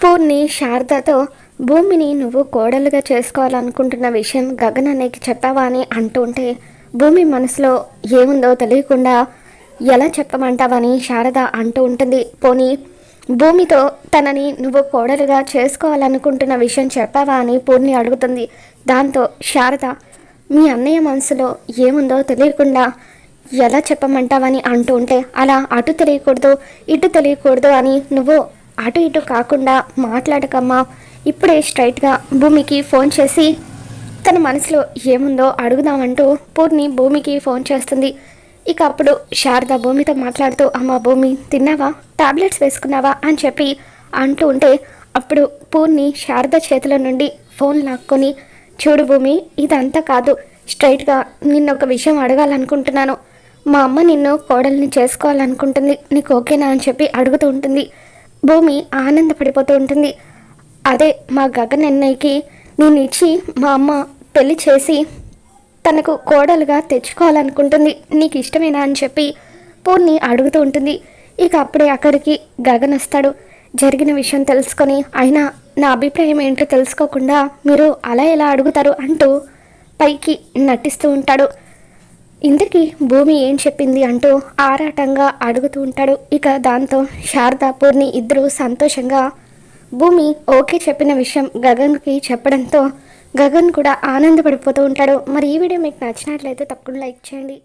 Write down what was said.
పూర్ణి శారదతో భూమిని నువ్వు కోడలుగా చేసుకోవాలనుకుంటున్న విషయం గగన్ అనేకి చెప్పావా అని అంటుంటే భూమి మనసులో ఏముందో తెలియకుండా ఎలా చెప్పమంటావని శారద అంటూ ఉంటుంది. పోనీ భూమితో తనని నువ్వు కోడలుగా చేసుకోవాలనుకుంటున్న విషయం చెప్పావా అని పూర్ణి అడుగుతుంది. దాంతో శారద మీ అన్నయ్య మనసులో ఏముందో తెలియకుండా ఎలా చెప్పమంటావని అంటూ ఉంటే అలా అటు తెలియకూడదు ఇటు తెలియకూడదు అని నువ్వు అటు ఇటు కాకుండా మాట్లాడకమ్మా. ఇప్పుడే స్ట్రైట్గా భూమికి ఫోన్ చేసి తన మనసులో ఏముందో అడుగుదామంటూ పూర్ణి భూమికి ఫోన్ చేస్తుంది. ఇక అప్పుడు శారద భూమితో మాట్లాడుతూ అమ్మ భూమి తిన్నావా? టాబ్లెట్స్ వేసుకున్నావా? అని చెప్పి అంటూ ఉంటే అప్పుడు పూర్ణి శారద చేతుల నుండి ఫోన్ లాక్కొని చూడు భూమి ఇదంతా కాదు. స్ట్రైట్గా నిన్న ఒక విషయం అడగాలనుకుంటున్నాను. మా అమ్మ నిన్ను కోడల్ని చేసుకోవాలనుకుంటుంది. నీకు ఓకేనా? అని చెప్పి అడుగుతూ ఉంటుంది. భూమి ఆనందపడిపోతూ ఉంటుంది. అదే మా గగన్ అన్నయ్యకి నేను ఇచ్చి మా అమ్మ పెళ్ళి చేసి తనకు కోడలుగా తెచ్చుకోవాలనుకుంటుంది. నీకు ఇష్టమేనా అని చెప్పి పూర్ణి అడుగుతూ ఉంటుంది. ఇక అప్పుడే అక్కడికి గగన్ వస్తాడు జరిగిన విషయం తెలుసుకొని అయినా నా అభిప్రాయం ఏంటో తెలుసుకోకుండా మీరు అలా ఎలా అడుగుతారు అంటూ పైకి నటిస్తూ ఉంటాడు. ఇంతకీ భూమి ఏం చెప్పింది అంటూ ఆరాటంగా అడుగుతూ ఉంటాడు. ఇక దాంతో శారదా పూర్ణి ఇద్దరు సంతోషంగా భూమి ఓకే చెప్పిన విషయం గగన్కి చెప్పడంతో గగన్ కూడా ఆనందపడిపోతూ ఉంటాడు. మరి ఈ వీడియో మీకు నచ్చినట్లయితే తప్పకుండా లైక్ చేయండి.